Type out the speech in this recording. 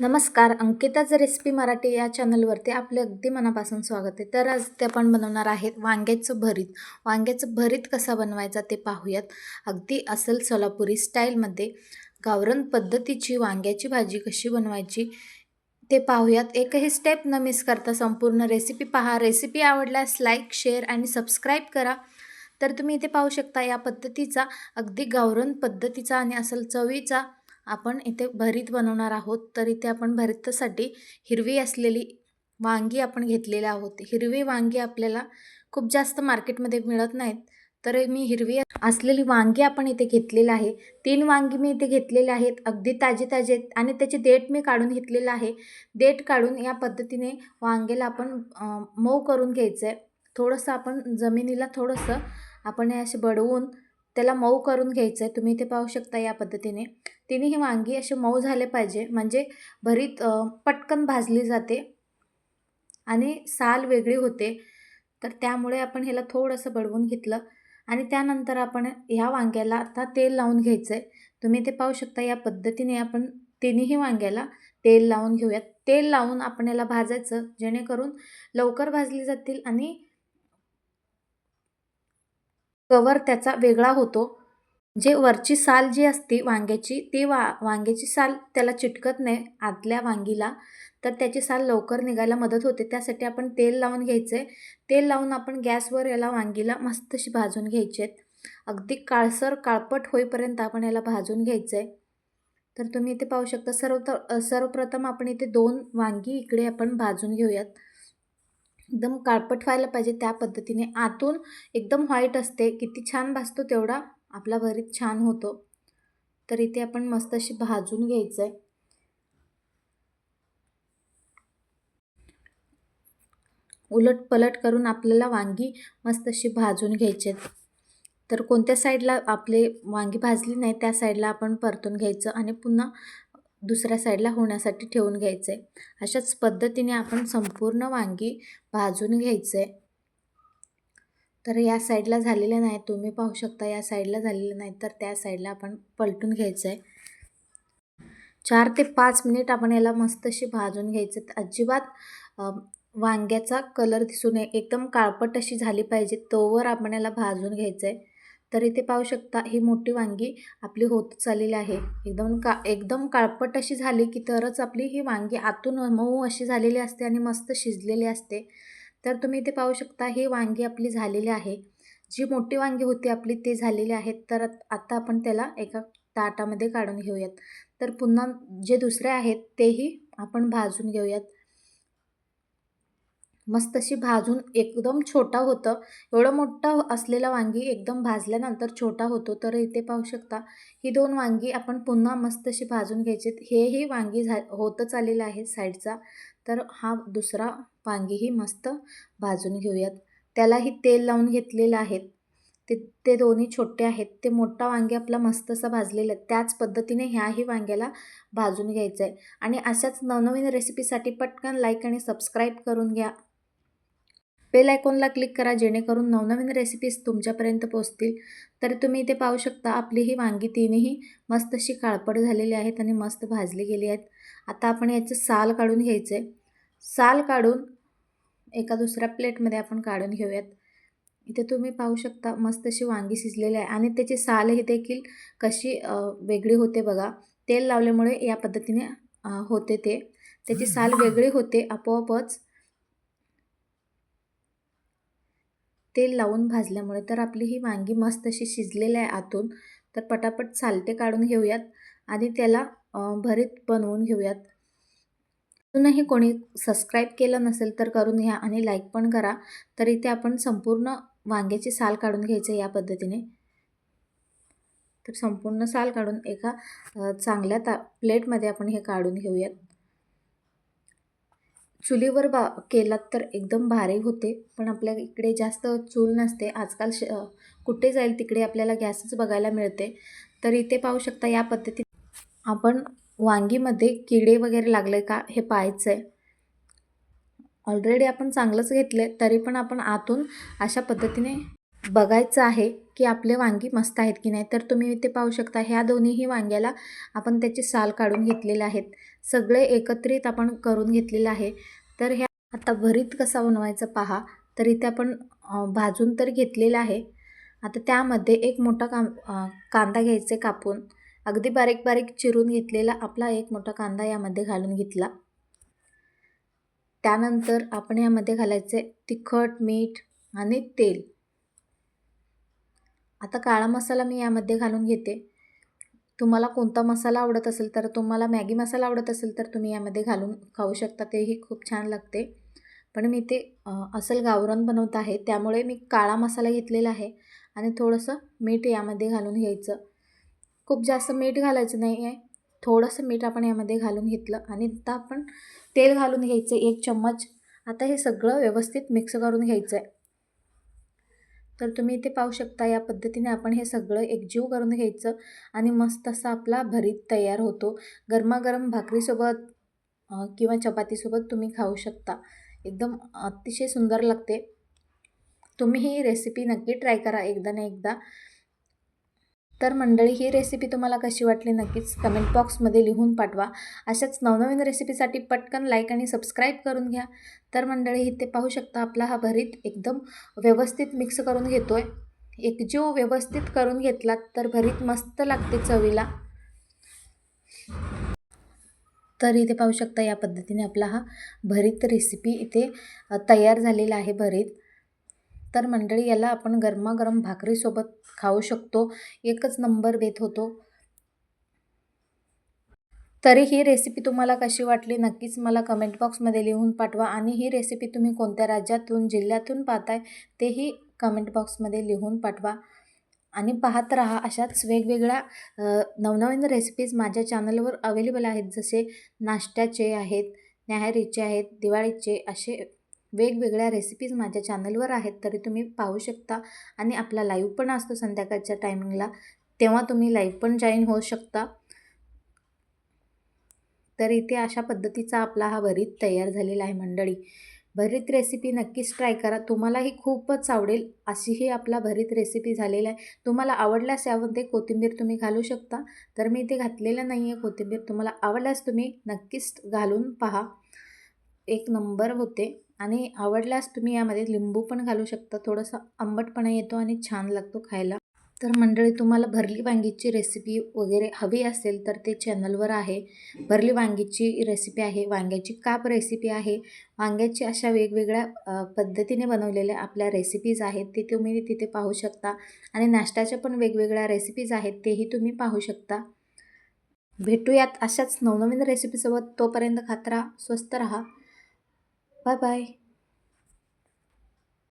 नमस्कार अंकिताच रेसिपी मराठी या चॅनलवरती आपले अगदी मनापासून स्वागत आहे. तर आज ते आपण बनवणार आहेत वांग्याचं भरीत. वांग्याचं भरीत कसा बनवायचा ते पाहूयात. अगदी असल सोलापुरी स्टाईलमध्ये गावरण पद्धतीची वांग्याची भाजी कशी बनवायची ते पाहूयात. एकही स्टेप न मिस करता संपूर्ण रेसिपी पहा. रेसिपी आवडल्यास लाईक शेअर आणि सबस्क्राईब करा. तर तुम्ही इथे पाहू शकता या पद्धतीचा अगदी गावरण पद्धतीचा आणि असल चवीचा आपण इथे भरीत बनवणार आहोत तर इथे आपण भरीतासाठी हिरवी असलेली वांगी आपण घेतलेली आहोत. हिरवी वांगी आपल्याला खूप जास्त मार्केटमध्ये मिळत नाहीत तर मी हिरवी असलेली वांगी आपण इथे घेतलेली आहे. तीन वांगी मी इथे घेतलेले आहेत अगदी ताजे ताजे आणि त्याची देठ मी काढून घेतलेलं आहे. देठ काढून या पद्धतीने वांग्याला आपण मऊ करून घ्यायचं आहे थोडंसं आपण जमिनीला थोडंसं आपण हे असे बडवून त्याला मऊ करून घ्यायचं आहे तुम्ही इथे पाहू शकता या पद्धतीने. तिन्ही वांगी असे मऊ झाले पाहिजे. म्हणजे भरीत पटकन भाजली जाते आणि साल वेगळी होते. तर त्यामुळे आपण ह्याला थोडंसं बडवून घेतलं आणि त्यानंतर आपण ह्या वांग्याला आता तेल लावून घ्यायचं आहे तुम्ही ते पाहू शकता या पद्धतीने आपण तिन्ही वांग्याला तेल लावून घेऊयात. तेल लावून आपण याला भाजायचं जेणेकरून लवकर भाजली जातील आणि कवर त्याचा वेगळा होतो. जे वरची साल जी असते वांग्याची ती वा वांग्याची साल त्याला चिटकत नाही आतल्या वांगीला. तर त्याची साल लवकर निघायला मदत होते. त्यासाठी आपण तेल लावून घ्यायचं. आहे तेल लावून आपण गॅसवर याला वांगीला मस्तशी भाजून घ्यायचे. आहेत अगदी काळसर काळपट होईपर्यंत आपण याला भाजून घ्यायचं. आहे तर तुम्ही इथे पाहू शकता सर्व सर्वप्रथम आपण इथे दोन वांगी इकडे आपण भाजून घेऊयात. एकदम काळपट व्हायला पाहिजे त्या पद्धतीने. आतून एकदम व्हाईट असते. किती छान भाजतो तेवढा. आपला भरीत छान होतो. तर इथे आपण मस्त अशी भाजून घ्यायचं आहे उलट पलट करून आपल्याला वांगी मस्त अशी भाजून घ्यायचे तर कोणत्या साईडला आपले वांगी भाजली नाही त्या साईडला आपण परतून घ्यायचं आणि पुन्हा दुसऱ्या साईडला होण्यासाठी ठेवून घ्यायचं आहे अशाच पद्धतीने आपण संपूर्ण वांगी भाजून घ्यायचं आहे तर या साईडला झालेलं नाही तुम्ही पाहू शकता या साईडला झालेलं नाही तर त्या साईडला आपण पलटून घ्यायचं आहे चार ते पाच मिनिट आपण याला मस्त अशी भाजून घ्यायचं. अजिबात वांग्याचा कलर दिसू नये. एकदम काळपट अशी झाली पाहिजे तोवर आपण याला भाजून घ्यायचं आहे तर इथे पाहू शकता ही मोठी वांगी आपली होत चाललेली आहे. एकदम का एकदम काळपट अशी झाली की तरच आपली ही वांगी आतून मऊ अशी झालेली असते आणि मस्त शिजलेली असते. तर तुम्ही इथे पाहू शकता ही वांगी आपली झालेली आहे. जी मोठी वांगी होती आपली ते झालेली आहेत तर आत्ता आपण त्याला एका ताटामध्ये काढून घेऊयात. तर पुन्हा जे दुसरे आहेत तेही आपण भाजून घेऊयात. मस्त अशी भाजून एकदम छोटा होतं. एवढं मोठं असलेला वांगी एकदम भाजल्यानंतर छोटा होतो. तर इथे पाहू शकता ही दोन वांगी आपण पुन्हा मस्त अशी भाजून घ्यायचे हेही वांगी झा होतच आलेलं आहे साईडचा. तर हा दुसरा वांगीही मस्त भाजून घेऊयात. त्यालाही तेल लावून घेतलेलं आहे. ते ते दोन्ही छोटे आहेत. ते मोठा वांगे आपला मस्त असा भाजलेला आहे. त्याच पद्धतीने ह्याही वांग्याला भाजून घ्यायचं आहे आणि अशाच नवनवीन रेसिपीसाठी पटकन लाईक आणि सबस्क्राईब करून घ्या. बेल आयकॉनला क्लिक करा जेणेकरून नवनवीन रेसिपीज तुमच्यापर्यंत पोचतील तर तुम्ही इथे पाहू शकता आपली ही वांगी तीनही मस्त अशी काळपड झालेली आहेत आणि मस्त भाजली गेली आहेत. आता आपण याचं साल काढून घ्यायचं. आहे साल काढून एका दुसऱ्या प्लेटमध्ये आपण काढून घेऊयात. इथे तुम्ही पाहू शकता मस्त अशी वांगी शिजलेली आहे आणि त्याची सालही देखील कशी वेगळी होते बघा. तेल लावल्यामुळे या पद्धतीने होते ते. त्याची साल वेगळी होते आपोआपच. तेल लावून भाजल्यामुळे तर आपली ही वांगी मस्त अशी शिजलेली आहे आतून. तर पटापट सालटे काढून घेऊयात. आणि त्याला भरीत बनवून घेऊयात. अजूनही कोणी सबस्क्राईब केलं नसेल तर करून घ्या आणि लाईक पण करा. तर इथे आपण संपूर्ण वांग्याची साल काढून घ्यायचं या पद्धतीने. तर संपूर्ण साल काढून एका चांगल्या ता प्लेटमध्ये आपण हे काढून घेऊयात. चुलीवर बा केलात तर एकदम भारी होते पण आपल्या इकडे जास्त चूल नसते. आजकाल श कुठे जाईल तिकडे आपल्याला गॅसच बघायला मिळते. तर इथे पाहू शकता या पद्धती आपण वांगीमध्ये किडे वगैरे लागले का हे पाहायचं आहे ऑलरेडी आपण चांगलंच घेतलं आहे तरी पण आपण आतून अशा पद्धतीने बघायचं आहे की आपले वांगी मस्त आहेत की नाही. तर तुम्ही इथे पाहू शकता ह्या दोन्हीही वांग्याला आपण त्याची साल काढून घेतलेले आहेत. सगळे एकत्रित आपण करून घेतलेलं आहे. तर ह्या आता भरीत कसा बनवायचा पहा. तर इथे आपण भाजून तर घेतलेलं आहे. आता त्यामध्ये एक मोठा कां कांदा घ्यायचा कापून. अगदी बारीक बारीक चिरून घेतलेला आपला एक मोठा कांदा यामध्ये घालून घेतला. त्यानंतर आपण यामध्ये घालायचे तिखट मीठ आणि तेल. आता काळा मसाला मी यामध्ये घालून घेते. तुम्हाला कोणता मसाला आवडत असेल तर तुम्हाला मॅगी मसाला आवडत असेल तर तुम्ही यामध्ये घालून खाऊ शकता तेही खूप छान लागते. पण मी ते असल गावरण बनवत आहे त्यामुळे मी काळा मसाला घेतलेला आहे आणि थोडंसं मीठ यामध्ये घालून घ्यायचं. खूप जास्त मीठ घालायचं नाही आहे. थोडंसं मीठ आपण यामध्ये घालून घेतलं आणि आता आपण तेल घालून घ्यायचं एक चम्मच. आता हे सगळं व्यवस्थित मिक्स करून घ्यायचं आहे. तर तुम्ही इथे पाहू शकता या पद्धतीने आपण हे सगळं एकजीव करून घ्यायचं आणि मस्त असा आपला भरीत तयार होतो. गरमागरम भाकरीसोबत किंवा चपातीसोबत तुम्ही खाऊ शकता. एकदम अतिशय सुंदर लागते. तुम्ही ही रेसिपी नक्की ट्राय करा एकदा ना एकदा. तर मंडळी ही रेसिपी तुम्हाला कशी वाटली नक्कीच कमेंट बॉक्समध्ये लिहून पाठवा. अशाच नवनवीन रेसिपीसाठी पटकन लाईक आणि सबस्क्राईब करून घ्या. तर मंडळी इथे पाहू शकता आपला हा भरीत एकदम व्यवस्थित मिक्स करून घेतो आहे एकजीव व्यवस्थित करून घेतलात तर भरीत मस्त लागते चवीला. तर इथे पाहू शकता या पद्धतीने आपला हा भरीत रेसिपी इथे तयार झालेला आहे भरीत. तर मंडळी याला आपण गरमागरम भाकरीसोबत खाऊ शकतो. एकच नंबर बेत होतो. तरी ही रेसिपी तुम्हाला कशी वाटली नक्कीच मला कमेंट बॉक्समध्ये लिहून पाठवा. आणि ही रेसिपी तुम्ही कोणत्या राज्यातून जिल्ह्यातून पाहताय तेही कमेंट बॉक्समध्ये लिहून पाठवा. आणि पाहत राहा अशाच वेगवेगळ्या नवनवीन रेसिपीज माझ्या चॅनलवर अवेलेबल आहेत. जसे नाश्त्याचे आहेत न्याहारीचे आहेत दिवाळीचे असे वेगवेगळ्या रेसिपीज माझ्या चॅनलवर आहेत तरी तुम्ही पाहू शकता. आणि आपला लाईव्ह पण असतो संध्याकाळच्या टायमिंगला तेव्हा तुम्ही लाईव्ह पण जॉईन होऊ शकता. तर इथे अशा पद्धतीचा आपला हा भरीत तयार झालेला आहे मंडळी. भरीत रेसिपी नक्कीच ट्राय करा. तुम्हालाही खूपच आवडेल अशी ही आपला भरीत रेसिपी झालेला आहे. तुम्हाला आवडल्यास यामध्ये कोथिंबीर तुम्ही घालू शकता. तर मी इथे घातलेलं नाही आहे कोथिंबीर. तुम्हाला आवडल्यास तुम्ही नक्कीच घालून पहा. एक नंबर होते. आणि आवडल्यास तुम्ही यामध्ये लिंबू पण घालू शकता. थोडंसं आंबटपणा येतो आणि छान लागतो खायला. तर मंडळी तुम्हाला भरली वांगीची रेसिपी वगैरे हवी असेल तर ते चॅनलवर आहे. भरली वांगीची रेसिपी आहे वांग्याची काप रेसिपी आहे. वांग्याची अशा वेगवेगळ्या पद्धतीने बनवलेल्या आपल्या रेसिपीज आहेत. ते तुम्ही तिथे पाहू शकता. आणि नाश्त्याच्या पण वेगवेगळ्या रेसिपीज आहेत. तेही तुम्ही पाहू शकता. भेटूयात अशाच नवनवीन रेसिपीसोबत तोपर्यंत खात राहा स्वस्त राहा. Bye bye.